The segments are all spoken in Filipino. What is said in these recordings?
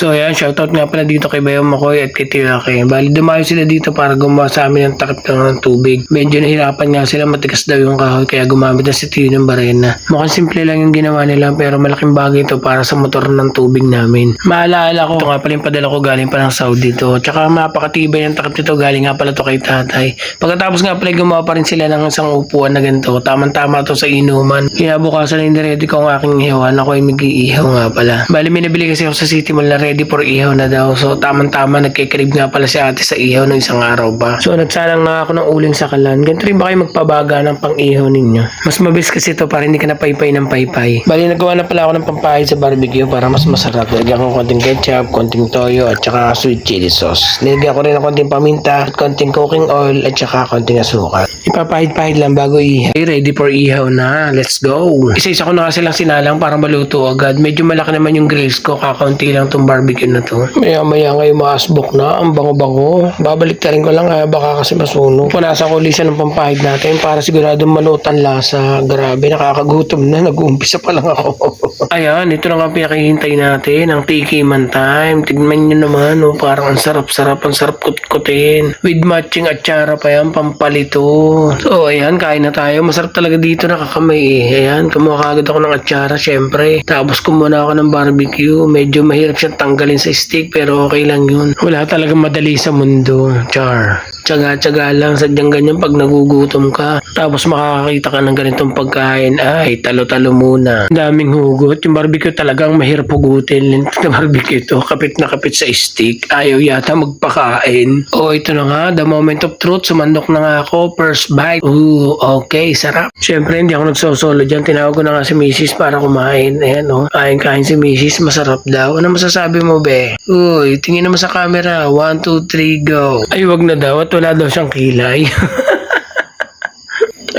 So ayan, shoutout nga pala dito kay Bayo Makoy at kay Tirake. Bali, dumayo sila dito para gumawa sa amin ng takip ng tubig. Medyo nahirapan nga sila, matigas daw yung kahoy kaya gumamit na si Tio ng barena. Mukhang simple lang yung ginawa nila pero malaking bagay ito para sa motor ng tubig namin. Maalala ko, ito nga pala yung padala ko galing pa ng Saudi to. Tsaka mapakatibay yung takip nito galing nga pala to kay tatay. Pagkatapos nga pala gumawa pa rin sila ng isang upuan na ganito. Tamang-tama to sa inuman. Kaya bukasan na ready ko ang aking ihawan. Ako ay mag-iihaw nga pala. Bali, may nabili kasi ako sa City Mall na ready for ihaw na daw. So, tamang-tama nagkikrib nga pala si ate sa ihaw ng isang araw ba. So, nagsalang nga ako ng uling sa kalan. Ganito rin ba kayo magpabaga ng pang-ihaw ninyo? Mas mabilis kasi ito para hindi ka na paypay ng paypay. Bali, nagawa na pala ako ng pampahid sa barbecue para mas masarap. Nilagyan ko konting ketchup, konting toyo, at saka sweet chili sauce. Nilagyan ko rin ng konting paminta, at konting cooking oil, at saka konting asukal. Ipapahid-pahid lang bago ihaw. Okay, ready for ihaw na. Let's go. Isa-isa ko na kasi lang sinalang para maluto agad. Medyo malaki naman yung grills ko. Kakaunti lang tong barbecue na to. Maya-maya ngayon maasbok na. Ang bango-bango. Babalik rin ko lang ha. Baka kasi masunog. Punasa ko lisan ng pampahid natin para sigurado malutan lasa. Grabe, nakakagutom na. Nag-uumpisa pa lang ako. Ayan, ito na nga pinakihintay natin. Ang tiki man time. Tignan nyo naman. Oh, parang ang sarap-sarap. Ang sarap kutkutin. With matching atsara pa yan. Pampalito. So, ayan, kain na tayo. Masarap talaga dito nakakamay eh. Ayan, kumuha kagad ako ng atsara, syempre. Tapos kumuha ako ng barbecue. Medyo mahirap siyang tanggalin sa stick, pero okay lang yun. Wala talagang madali sa mundo. Char. Tsaga-tsaga lang, sadyang ganyan pag nagugutom ka. Tapos makakakita ka ng ganitong pagkain. Ay, talo-talo muna. Daming hugot. Yung barbecue talagang mahirap hugutin. Yung barbecue ito, kapit na kapit sa stick. Ayaw yata magpakain. Oh, ito na nga, the moment of truth. Sumandok na nga ako. First bite. Ooh, okay, sarap. Siyempre, hindi ako nagsosolo dyan. Tinawag ko na nga si Mrs. para kumain. Ayan, oh. Kain-kain si Mrs. Masarap daw. Ano masasabi mo, be? Uy, tingin naman sa camera. One, two, three, go. Ay, wag na daw. At wala daw siyang kilay.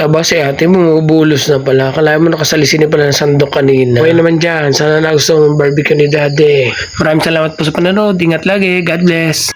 Aba, si ate mo, bulos na pala. Kala mo nakasalisin na pala ng sandok kanina. Okay naman dyan. Sana nagustuhan mo barbecue ni daddy. Maraming salamat po sa panonood. Ingat lagi. God bless.